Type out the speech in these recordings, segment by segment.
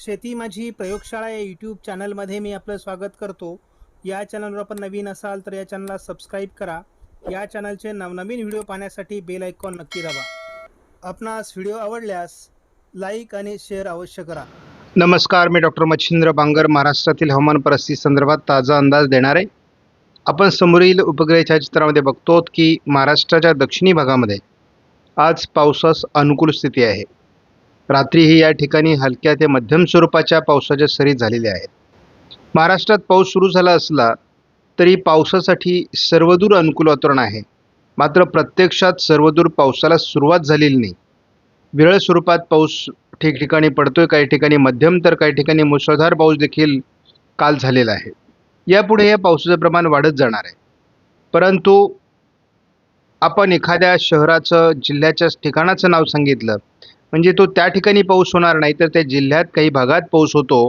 शेती माझी प्रयोगशाळा या यूट्यूब चॅनलमध्ये मी आपलं स्वागत करतो. या चॅनलवर आपण नवीन असाल तर या चॅनलला सबस्क्राईब करा. या चॅनलचे नवनवीन व्हिडिओ पाहण्यासाठी बेल आयकॉन नक्की दाबा. आपणास व्हिडिओ आवडल्यास लाईक आणि शेअर अवश्य करा. नमस्कार मी डॉक्टर मच्छिंद्र बांगर महाराष्ट्रातील हवामान परिस्थिती संदर्भात ताजा अंदाज देणार. आहे आपण समोरील उपग्रह छायाचित्रामध्ये बघतो की महाराष्ट्राच्या दक्षिणी भागामध्ये आज पावसास अनुकूल स्थिती आहे. रात्रीही या ठिकाणी हलक्या ते मध्यम स्वरूपाच्या पावसाच्या सरी झालेल्या आहेत. महाराष्ट्रात पाऊस सुरू झाला असला तरी पावसासाठी सर्वदूर अनुकूल वातावरण आहे. मात्र प्रत्यक्षात सर्वदूर पावसाला सुरुवात झालेली नाही. विरळ स्वरूपात पाऊस ठिकठिकाणी पडतोय काही ठिकाणी मध्यम तर काही ठिकाणी मुसळधार पाऊस देखील काल झालेला आहे. यापुढे या पावसाचं प्रमाण वाढत जाणार आहे. परंतु आपण एखाद्या शहराचं जिल्ह्याच्या ठिकाणाचं नाव सांगितलं म्हणजे तो त्या ठिकाणी पाऊस होणार नाही तर त्या जिल्ह्यात काही भागात पाऊस होतो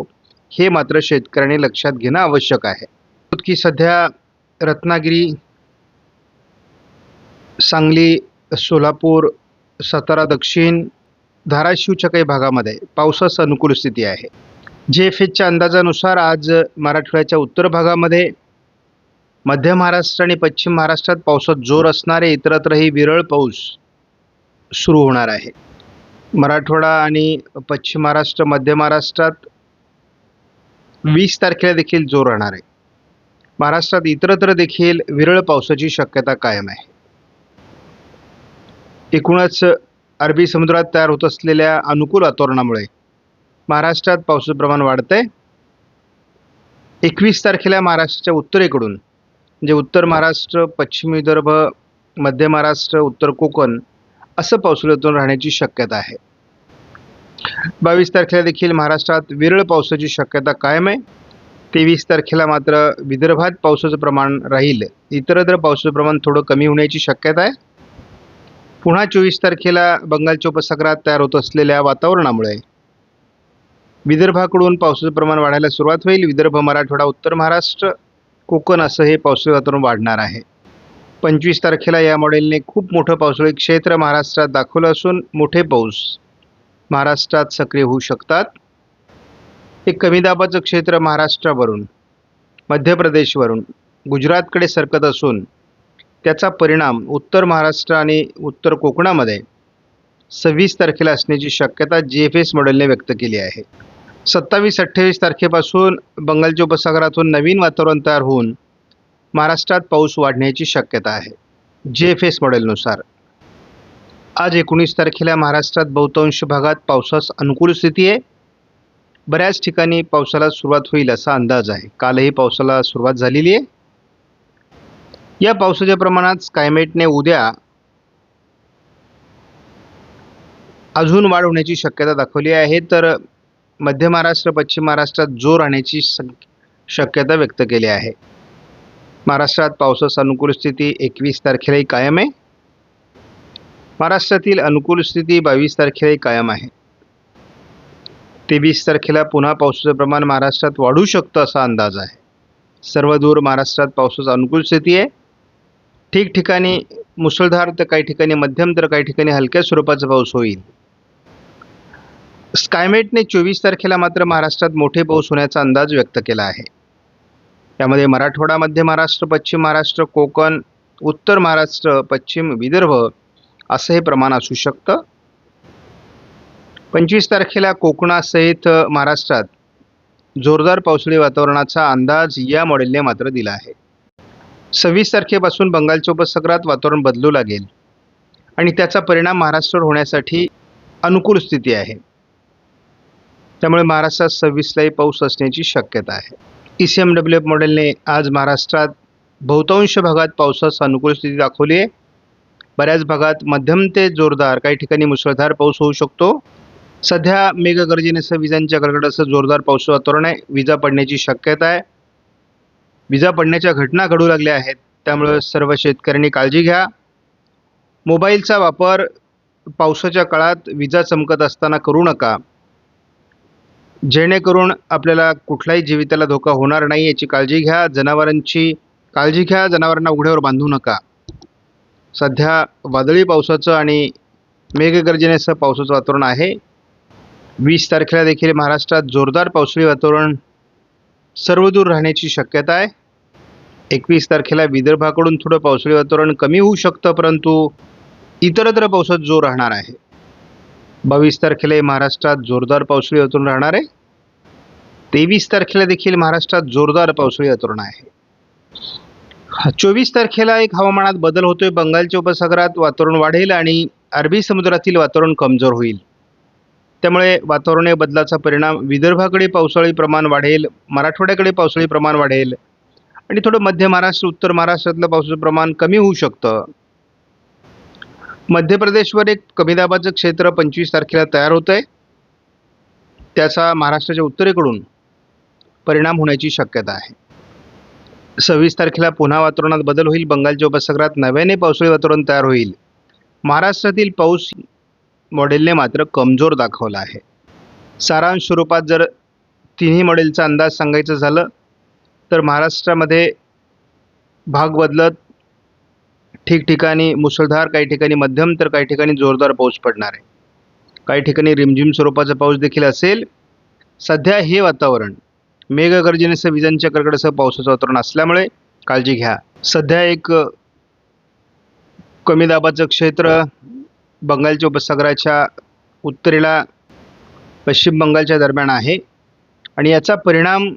हे मात्र शेतकऱ्यांनी लक्षात घेणं आवश्यक आहे. की सध्या रत्नागिरी सांगली सोलापूर सातारा दक्षिण धाराशिवच्या काही भागामध्ये पावसास अनुकूल स्थिती आहे. जे एफ एचच्या अंदाजानुसार आज मराठवाड्याच्या उत्तर भागामध्ये मध्य महाराष्ट्र आणि पश्चिम महाराष्ट्रात पावसात जोर असणारे इतरत्रही विरळ पाऊस सुरू होणार आहे. मराठवाडा आणि पश्चिम महाराष्ट्र मध्य महाराष्ट्रात वीस तारखेला देखील जोर राहणार आहे. महाराष्ट्रात इतरत्र देखील विरळ पावसाची शक्यता कायम आहे. एकूणच अरबी समुद्रात तयार होत असलेल्या अनुकूल वातावरणामुळे महाराष्ट्रात पावसाचं प्रमाण वाढतं आहे एकवीस तारखेला महाराष्ट्राच्या उत्तरेकडून म्हणजे उत्तर महाराष्ट्र पश्चिम विदर्भ मध्य महाराष्ट्र उत्तर कोकण असं पावसाळ्यातून राहण्याची शक्यता आहे. बावीस तारखेला देखील महाराष्ट्रात विरळ पावसाची शक्यता कायम आहे. तेवीस तारखेला मात्र विदर्भात पावसाचं प्रमाण राहील. इतरत्र पावसाचं प्रमाण थोडं कमी होण्याची शक्यता आहे. पुन्हा चोवीस तारखेला बंगालच्या उपसागरात तयार होत असलेल्या वातावरणामुळे विदर्भाकडून पावसाचं प्रमाण वाढायला सुरुवात होईल. विदर्भ मराठवाडा उत्तर महाराष्ट्र कोकण असं हे पावसाळ्यातून वातावरण वाढणार आहे. पंचवीस तारखेला या मॉडेलने खूप मोठं पावसाळी क्षेत्र महाराष्ट्रात दाखवलं असून मोठे पाऊस महाराष्ट्रात सक्रिय होऊ शकतात. एक कमी दाबाचं क्षेत्र महाराष्ट्रावरून मध्य प्रदेशवरून गुजरातकडे सरकत असून त्याचा परिणाम उत्तर महाराष्ट्र आणि उत्तर कोकणामध्ये सव्वीस तारखेला असण्याची शक्यता जी एफ एस मॉडेलने व्यक्त केली आहे. सत्तावीस अठ्ठावीस तारखेपासून बंगालच्या उपसागरातून नवीन वातावरण तयार होऊन महाराष्ट्रात पाऊस वाढण्याची शक्यता आहे. जे एफ एस मॉडेलनुसार. आज एकोणीस तारखेला महाराष्ट्रात बहुतांश भागात पावसास अनुकूल स्थिती आहे. बऱ्याच ठिकाणी पावसाला सुरुवात होईल असा अंदाज आहे. कालही पावसाला सुरुवात झालेली आहे. या पावसाच्या प्रमाणात स्कायमेटने उद्या अजून वाढ होण्याची शक्यता दाखवली आहे. तर मध्य महाराष्ट्र पश्चिम महाराष्ट्रात जोर राहण्याची शक्यता व्यक्त केली आहे. महाराष्ट्रात पावसास अनुकूल स्थिती एकवीस तारखेलाही कायम आहे. महाराष्ट्रातील अनुकूल स्थिती बावीस तारखेलाही कायम आहे. तेवीस तारखेला पुन्हा पावसाचं प्रमाण महाराष्ट्रात वाढू शकतं असा अंदाज आहे. सर्व दूर महाराष्ट्रात पावसाचा अनुकूल स्थिती आहे. ठिकठिकाणी मुसळधार तर काही ठिकाणी मध्यम तर काही ठिकाणी हलक्या स्वरूपाचा पाऊस होईल. स्कायमेटने चोवीस तारखेला मात्र महाराष्ट्रात मोठे पाऊस होण्याचा अंदाज व्यक्त केला आहे. त्यामध्ये मराठवाडा मध्य महाराष्ट्र पश्चिम महाराष्ट्र कोकण उत्तर महाराष्ट्र पश्चिम विदर्भ असं हे प्रमाण असू शकतं. पंचवीस तारखेला कोकणासहित महाराष्ट्रात जोरदार पावसाळी वातावरणाचा अंदाज या मॉडेलने मात्र दिला आहे. सव्वीस तारखेपासून बंगालच्या उपसागरात वातावरण बदलू लागेल आणि त्याचा परिणाम महाराष्ट्रावर होण्यासाठी अनुकूल स्थिती आहे. त्यामुळे महाराष्ट्रात सव्वीसलाही पाऊस असण्याची शक्यता आहे. E C M W F मॉडेलने आज महाराष्ट्रात बहुतांश भागात पावसास अनुकूल स्थिती दाखवली आहे. बऱ्याच भागात मध्यम ते जोरदार काही ठिकाणी मुसळधार पाऊस होऊ शकतो. सध्या मेघगर्जनेसह विजांच्या गडगडासह जोरदार पाऊस वातावरण आहे. विजा पडण्याची शक्यता आहे. विजा पडण्याच्या घटना घडू लागल्या आहेत. त्यामुळं सर्व शेतकऱ्यांनी काळजी घ्या. मोबाईलचा वापर पावसाच्या काळात विजा चमकत असताना करू नका. जेणेकरून आपल्याला कुठल्याही जीविताला धोका होणार नाही याची काळजी घ्या. जनावरांची काळजी घ्या. जनावरांना उघड्यावर बांधू नका. सध्या वादळी पावसाचं आणि मेघगर्जनेसह पावसाचं वातावरण आहे. वीस तारखेला देखील महाराष्ट्रात जोरदार पावसाळी वातावरण सर्वदूर राहण्याची शक्यता आहे. एकवीस तारखेला विदर्भाकडून थोडं पावसाळी वातावरण कमी होऊ शकतं परंतु इतरत्र पावसात जोर राहणार आहे. बावीस तारखेला महाराष्ट्रात जोरदार पावसाळी अतरून राहणार आहे. तेवीस तारखेला देखील महाराष्ट्रात जोरदार पावसाळी वातावरण आहे. चोवीस तारखेला एक हवामानात बदल होतोय. बंगालच्या उपसागरात वातावरण वाढेल आणि अरबी समुद्रातील वातावरण कमजोर होईल. त्यामुळे वातावरणीय बदलाचा परिणाम विदर्भाकडे पावसाळी प्रमाण वाढेल मराठवाड्याकडे पावसाळी प्रमाण वाढेल आणि थोडं मध्य महाराष्ट्र उत्तर महाराष्ट्रातलं पावसाचं प्रमाण कमी होऊ शकतं. मध्य प्रदेशवर एक कमी दाबाचं क्षेत्र पंचवीस तारखेला तयार होतं आहे त्याचा महाराष्ट्राच्या उत्तरेकडून परिणाम होण्याची शक्यता आहे. सव्वीस तारखेला पुन्हा वातावरणात बदल होईल. बंगालच्या उपसागरात नव्याने पावसाळी वातावरण तयार होईल. महाराष्ट्रातील पाऊस मॉडेलने मात्र कमजोर दाखवला आहे. सारांश स्वरूपात जर तिन्ही मॉडेलचा अंदाज सांगायचं झालं तर महाराष्ट्रामध्ये भाग बदलत ठिकठिकाणी मुसळधार काही ठिकाणी मध्यम तर काही ठिकाणी जोरदार पाऊस पडणार आहे. काही ठिकाणी रिमझिम स्वरूपाचा पाऊस देखील असेल. सध्या हे वातावरण मेघगर्जनेसह विजांच्या कडकडासह पावसाचं वातावरण असल्यामुळे काळजी घ्या. सध्या एक कमी दाबाचं क्षेत्र बंगालच्या उपसागराच्या उत्तरेला पश्चिम बंगालच्या दरम्यान आहे. आणि याचा परिणाम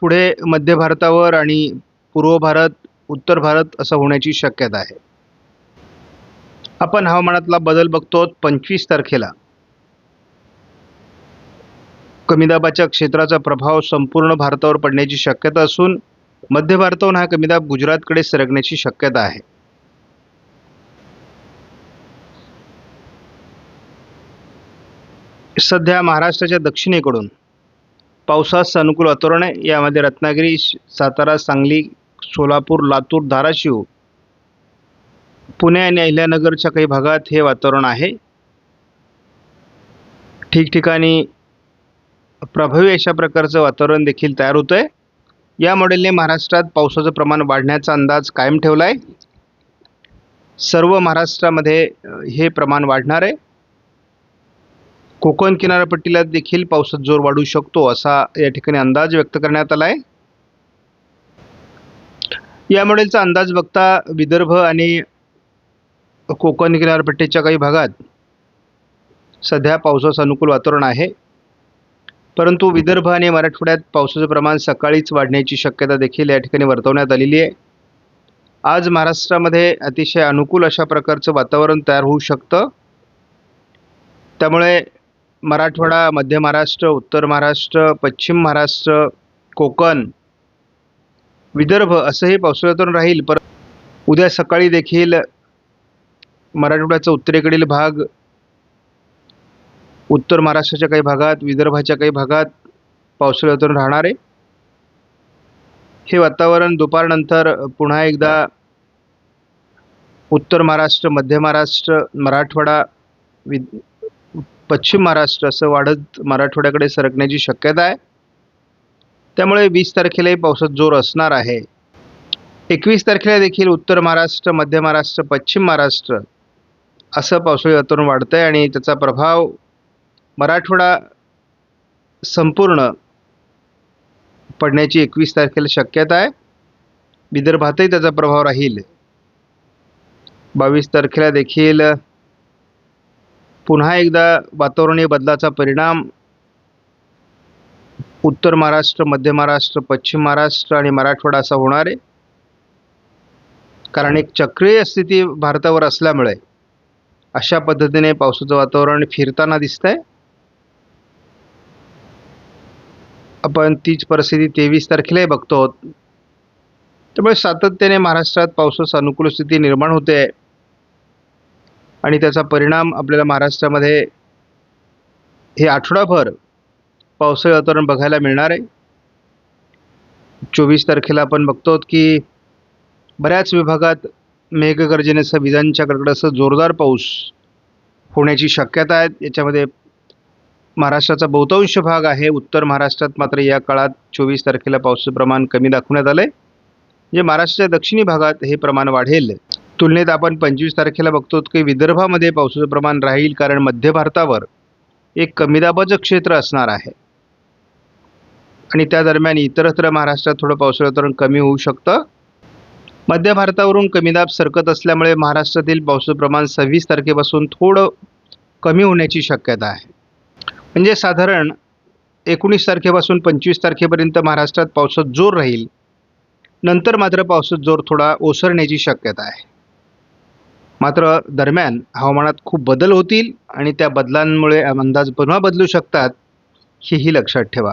पुढे मध्य भारतावर आणि पूर्व भारत उत्तर भारत असं होण्याची शक्यता आहे. आपण हवामानातला बदल बघतो पंचवीस तारखेला. कमी दाबाच्या क्षेत्राचा प्रभाव संपूर्ण भारतावर पडण्याची शक्यता असून मध्य भारताहून हा कमी दाब गुजरातकडे सरकण्याची शक्यता आहे. सध्या महाराष्ट्राच्या दक्षिणेकडून पावसास अनुकूल वातावरण आहे. यामध्ये रत्नागिरी सातारा सांगली सोलापूर लातूर धाराशिव. पुणे आणि अहिल्यानगरच्या काही भागात हे वातावरण आहे. ठिकठिकाणी प्रभावी अशा प्रकारचं वातावरण देखील तयार होतं आहे या मॉडेलने महाराष्ट्रात पावसाचं प्रमाण वाढण्याचा अंदाज कायम ठेवला आहे सर्व महाराष्ट्रामध्ये हे प्रमाण वाढणार आहे. कोकण किनारपट्टीला देखील पावसात जोर वाढू शकतो असा या ठिकाणी अंदाज व्यक्त करण्यात आला आहे या मॉडेलचा अंदाज बघता विदर्भ आणि कोकण किनारपट्टीच्या काही भागात सध्या पावसाचं अनुकूल वातावरण आहे. परंतु विदर्भ आणि मराठवाड्यात पावसाचं प्रमाण सकाळीच वाढण्याची शक्यता देखील या ठिकाणी वर्तवण्यात आलेली आहे. आज महाराष्ट्रामध्ये अतिशय अनुकूल अशा प्रकारचं वातावरण तयार होऊ शकतं. त्यामुळे मराठवाडा मध्य महाराष्ट्र उत्तर महाराष्ट्र पश्चिम महाराष्ट्र कोकण विदर्भ असंही पावसाळ्यातून राहील पर उद्या सकाळी देखील मराठवाड्याचा उत्तरेकडील भाग उत्तर महाराष्ट्राच्या काही भागात विदर्भाच्या काही भागात पावसाळ्यातून राहणार आहे. हे वातावरण दुपारनंतर पुन्हा एकदा उत्तर महाराष्ट्र मध्य महाराष्ट्र मराठवाडा वि पश्चिम महाराष्ट्र असं वाढत मराठवाड्याकडे सरकण्याची शक्यता आहे. त्यामुळे वीस तारखेलाही पावसात जोर असणार आहे. एकवीस तारखेला देखील उत्तर महाराष्ट्र मध्य महाराष्ट्र पश्चिम महाराष्ट्र असं पावसाळी वातावरण वाढतं आहे आणि त्याचा प्रभाव मराठवाडा संपूर्ण पडण्याची एकवीस तारखेला शक्यता आहे. विदर्भातही त्याचा प्रभाव राहील. बावीस तारखेला देखील पुन्हा एकदा वातावरणीय बदलाचा परिणाम उत्तर महाराष्ट्र मध्य महाराष्ट्र पश्चिम महाराष्ट्र आणि मराठवाडा असा होणार आहे. कारण एक चक्रीय स्थिती भारतावर असल्यामुळे अशा पद्धतीने पावसाचं वातावरण फिरताना दिसतंय. आपण तीच परिस्थिती तेवीस तारखेलाही बघतो त्यामुळे सातत्याने महाराष्ट्रात पावसाचं अनुकूल स्थिती निर्माण होते. आणि त्याचा परिणाम आपल्याला महाराष्ट्रामध्ये हे आठवडाभर पावसाळी वातावरण बघायला मिळणार आहे. चोवीस तारखेला आपण बघतो की बऱ्याच विभागात मेघगर्जनेसह विजांच्या कडकडासह जोरदार पाऊस होण्याची शक्यता आहे. याच्यामध्ये महाराष्ट्राचा बहुतांश भाग आहे. उत्तर महाराष्ट्रात मात्र या काळात चोवीस तारखेला पावसाचं प्रमाण कमी दाखवण्यात आलं आहे म्हणजे महाराष्ट्राच्या दक्षिणी भागात हे प्रमाण वाढेल. तुलनेत आपण पंचवीस तारखेला बघतो की विदर्भामध्ये पावसाचं प्रमाण राहील कारण मध्य भारतावर एक कमी दाबाचं क्षेत्र असणार आहे. आणि त्या दरम्यान इतरत्र महाराष्ट्रात थोडं पावसाळी कमी होऊ शकतं. मध्य भारतावरून कमी दाब सरकत असल्यामुळे महाराष्ट्रातील पावसाचं प्रमाण सव्वीस तारखेपासून थोडं कमी होण्याची शक्यता आहे. म्हणजे साधारण एकोणीस तारखेपासून पंचवीस तारखेपर्यंत महाराष्ट्रात पावसात जोर राहील. नंतर मात्र पावसात जोर थोडा ओसरण्याची शक्यता आहे. मात्र दरम्यान हवामानात खूप बदल होतील आणि त्या बदलांमुळे अंदाज पुन्हा बदलू शकतात हेही लक्षात ठेवा.